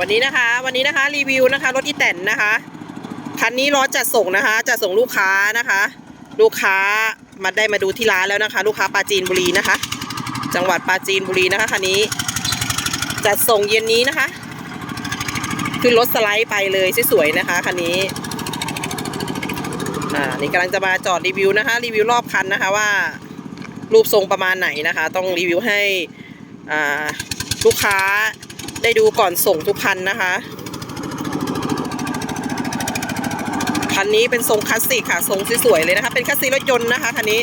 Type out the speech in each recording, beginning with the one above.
วันนี้นะคะ วันนี้นะคะรีวิวนะคะรถอีแตนนะคะคันนี้รอจัดส่งนะคะจัดส่งลูกค้านะคะ ลูกค้ามาได้มาดูที่ร้านแล้วนะคะ ลูกค้าปราจีนบุรีนะคะ จังหวัดปราจีนบุรีนะคะคันนี้ จัดส่งเย็นนี้นะคะคือรถสไลด์ไปเลยสวยๆนะคะคันนี้อ่านี่กำลังจะมาจอดรีวิวนะคะ รีวิวรอบคันนะคะว่า รูปทรงประมาณไหนนะคะ ต้องรีวิวให้อ่าลูกค้า ได้ดูก่อนส่งทุกคันนะคะ คันนี้เป็นทรงคลาสสิกค่ะ ทรงสวยๆเลยนะคะ เป็นคลาสสิกรถยนต์นะคะคันนี้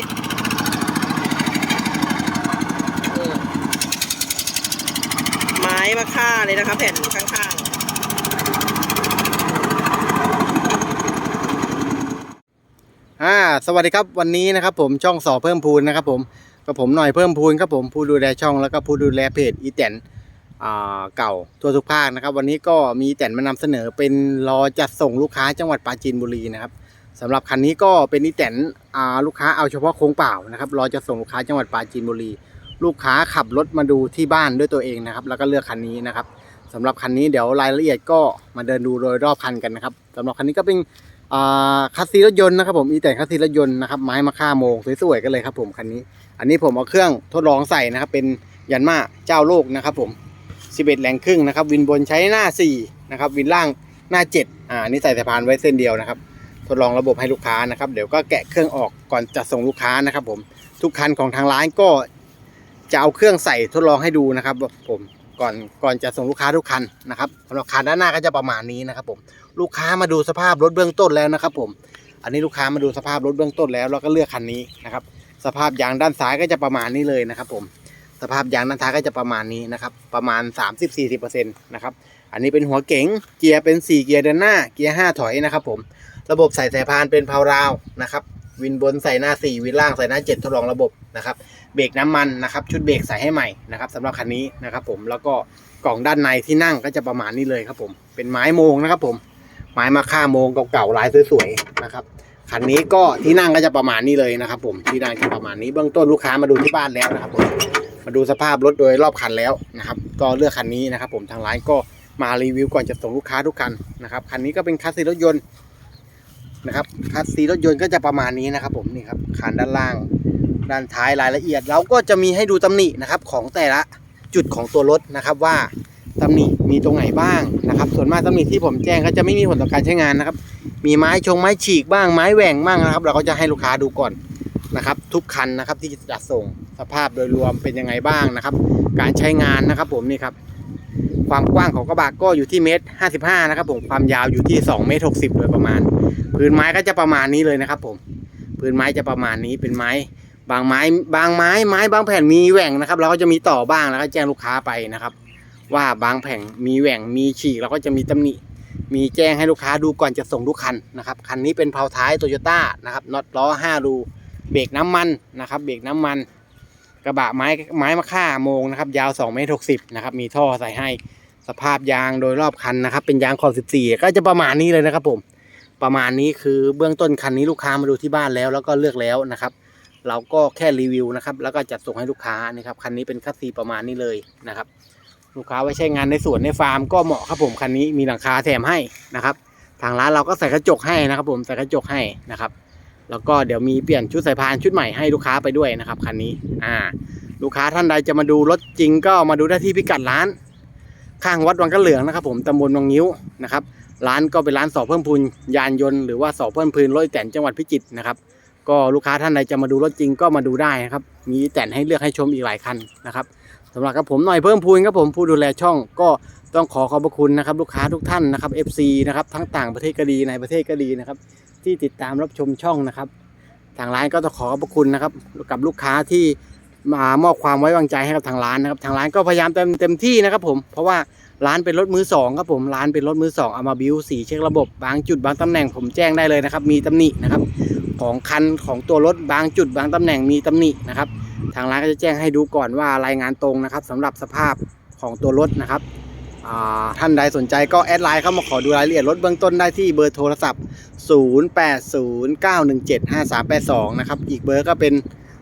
ไม้มาค่าเลยนะคะ แผ่นข้างอ่าสวัสดีครับวันนี้นะครับผมช่องสอเพิ่มพูนนะครับผมกับผมหน่อยเพิ่มพูนครับผมผู้ดูแลช่องแล้วก็ผู้ดูแลเพจอีแตน เก่าตัวทุกภาคนะครับ วันนี้ก็มีแตนมานำเสนอเป็นรอจัดส่งลูกค้าจังหวัดปราจีนบุรีนะครับสำหรับคันนี้ก็เป็นอีแตนอ่าลูกค้าเอาเฉพาะโค้งเปล่านะครับรอจะส่งลูกค้าจังหวัดปราจีนบุรี ลูกค้าขับรถมาดูที่บ้านด้วยตัวเองนะครับ แล้วก็เลือกคันนี้นะครับสำหรับคันนี้เดี๋ยวรายละเอียดก็มาเดินดูโดยรอบคันกันนะครับสำหรับคันนี้ก็เป็นคัสซีรถยนต์นะครับผมอีแต่คัสซีรถยนต์นะครับไม้มาค่าโมงสวยๆกันเลยครับผมคันนี้ อันนี้ผมเอาเครื่องทดลองใส่นะครับเป็นยันมาเจ้าโลกนะครับผม 11 แรงครึ่งนะครับวินบนใช้หน้า 4 นะครับ วินล่างหน้า 7 อ่านี่ใส่สายพานไว้เส้นเดียวนะครับ ทดลองระบบให้ลูกค้านะครับ เดี๋ยวก็แกะเครื่องออกก่อนจะส่งลูกค้านะครับผมทุกคันของทางร้านก็จะเอาเครื่องใส่ทดลองให้ดูนะครับผมก่อนก่อนจะส่งลูกค้าทุกคันนะครับสำหรับคันด้านหน้าก็จะประมาณนี้นะครับผมลูกค้ามาดูสภาพรถเบื้องต้นแล้วนะครับผมอันนี้ลูกค้ามาดูสภาพรถเบื้องต้นแล้วแล้วก็เลือกคันนี้นะครับสภาพยางด้านซ้ายก็จะประมาณนี้เลยนะครับผม สภาพยางด้านท้ายก็จะประมาณนี้นะครับ ประมาณ 30-40%นะครับ อันนี้เป็นหัวเก๋ง เกียร์เป็น 4 เกียร์เดินหน้า เกียร์ 5 ถอยนะครับผม ระบบใส่สายพานเป็นเพาราวนะครับ วินบนใส่หน้า 4 วินล่างใส่หน้า 7 ทดลองระบบนะครับ เบรกน้ำมันนะครับ ชุดเบรกใส่ให้ใหม่นะครับสำหรับคันนี้นะครับผม แล้วก็กล่องด้านในที่นั่งก็จะประมาณนี้เลยครับผม เป็นไม้โมงนะครับผม ไม้มาค่าโมงเก่าๆลายสวยๆนะครับคันนี้ก็ที่นั่งก็จะประมาณนี้เลยนะครับ ผมที่นั่งจะประมาณนี้เบื้องต้นลูกค้ามาดูที่บ้านแล้วนะครับผม มาดูสภาพรถโดยรอบคันแล้วนะครับ ก็เลือกคันนี้นะครับ ผมทางร้านก็มารีวิวก่อนจะส่งลูกค้าทุกคันนะครับคันนี้ก็เป็นคัสซีรถยนต์นะครับคัสซีรถยนต์ก็จะประมาณนี้นะครับ ผมนี่ครับคันด้านล่าง ด้านท้ายรายละเอียด เราก็จะมีให้ดูตำหนินะครับ ของแต่ละจุดของตัวรถนะครับว่าตำหนิมีตรงไหนบ้างนะครับ ส่วนมากตำหนิที่ผมแจ้งก็จะไม่มีผลต่อการใช้งานนะครับ มีไม้ชงไม้ฉีกบ้างไม้แหว่งบ้างนะครับ เราก็จะให้ลูกค้าดูก่อนนะครับ ทุกคันนะครับที่จะจัดส่ง สภาพโดยรวมเป็นยังไงบ้างนะครับ การใช้งานนะครับผมนี่ครับความกว้างของกระบะก็อยู่ที่เมตรห้าสิบห้านะครับผมความยาวอยู่ที่สองเมตรหกสิบโดยประมาณ พื้นไม้ก็จะประมาณนี้เลยนะครับ ผมพื้นไม้จะประมาณนี้เป็นไม้ บางไม้บางไม้ไม้บางแผ่นมีแหว่งนะครับ เราก็จะมีต่อบ้างแล้วก็แจ้งลูกค้าไปนะครับ ว่าบางแผงมีแหว่งมีฉีกเราก็จะมีตำหนิมีแจ้งให้ลูกค้าดูก่อนจะส่งทุกคันนะครับคันนี้เป็นเพาท้ายโตโยต้านะครับน็อตล้อ5รูเบรกน้ำมันนะครับเบรกน้ำมัน กระบะไม้ไม้มะค่าโมงนะครับ ยาว2เมตร60นะครับ มีท่อใส่ให้สภาพยางโดยรอบคันนะครับ เป็นยางขอบ 14 ก็จะประมาณนี้เลยนะครับผม ประมาณนี้คือเบื้องต้นคันนี้ลูกค้ามาดูที่บ้านแล้ว แล้วก็เลือกแล้วนะครับ เราก็แค่รีวิวนะครับ แล้วก็จัดส่งให้ลูกค้านะครับคันนี้เป็นคัสซีประมาณนี้เลยนะครับ ลูกค้าไว้ใช้งานในสวนในฟาร์มก็เหมาะครับผมคันนี้มีหลังคาแถมให้นะครับ ทางร้านเราก็ใส่กระจกให้นะครับ ผมใส่กระจกให้นะครับ แล้วก็เดี๋ยวมีเปลี่ยนชุดสายพานชุดใหม่ให้ลูกค้าไปด้วยนะครับคันนี้อ่าลูกค้าท่านใดจะมาดูรถจริงก็มาดูได้ที่พิกัดร้าน ข้างวัดวังกระเหลืองนะครับ ผมตำบลวังนิ้วนะครับร้านก็เป็นร้านสอบเพิ่มพูนยานยนต์หรือว่าสอบเพิ่มพูนรถแต่นจังหวัดพิจิตรนะครับก็ลูกค้าท่านใดจะมาดูรถจริงก็มาดูได้นะครับ มีแต่นให้เลือกให้ชมอีกหลายคันนะครับสำหรับกับผมหน่อยเพิ่มพูนครับผมผู้ดูแลช่องก็ต้องขอขอบพระคุณนะครับ ลูกค้าทุกท่านนะครับ FC นะครับทั้งต่างประเทศก็ดีในประเทศก็ดีนะครับ ที่ติดตามรับชมช่องนะครับ ทางร้านก็ต้องขอขอบคุณนะครับ กับลูกค้าที่มามอบความไว้วางใจให้กับทางร้านนะครับ ทางร้านก็พยายามเต็มเต็มที่นะครับ ผมเพราะว่าร้านเป็นรถมือสองครับผมร้านเป็นรถมือสองเอามาบิวสีเช็คระบบบางจุดบางตำแหน่งผมแจ้งได้เลยนะครับ มีตำหนินะครับ ของคันของตัวรถบางจุดบางตำแหน่งมีตำหนินะครับ ทางร้านก็จะแจ้งให้ดูก่อนว่ารายงานตรงนะครับสำหรับสภาพของตัวรถนะครับ ท่านใดสนใจก็แอดไลน์เข้ามาขอดูรายละเอียดรถเบื้องต้นได้ที่เบอร์โทรศัพท์ 0809175382 นะครับ อีกเบอร์ก็เป็น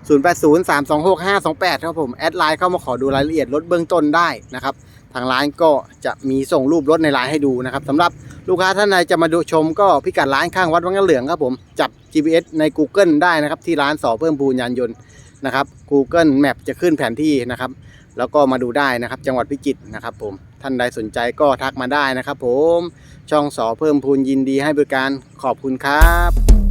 0803265528 ครับผม แอดไลน์เข้ามาขอดูรายละเอียดรถเบื้องต้นได้นะครับ ทางร้านก็จะมีส่งรูปรถในไลน์ให้ดูนะครับสำหรับลูกค้าท่านใดจะมาดูชมก็พิกัดร้านข้างวัดวังเหลืองครับผม จับ GPS ใน Google ได้นะครับ ที่ร้านสอเพิ่มพูนยานยนต์นะครับ Google Map จะขึ้นแผนที่นะครับ แล้วก็มาดูได้นะครับ จังหวัดพิจิตรนะครับผม ท่านใดสนใจก็ทักมาได้นะครับผมช่องสอเพิ่มพูนยินดีให้บริการขอบคุณครับ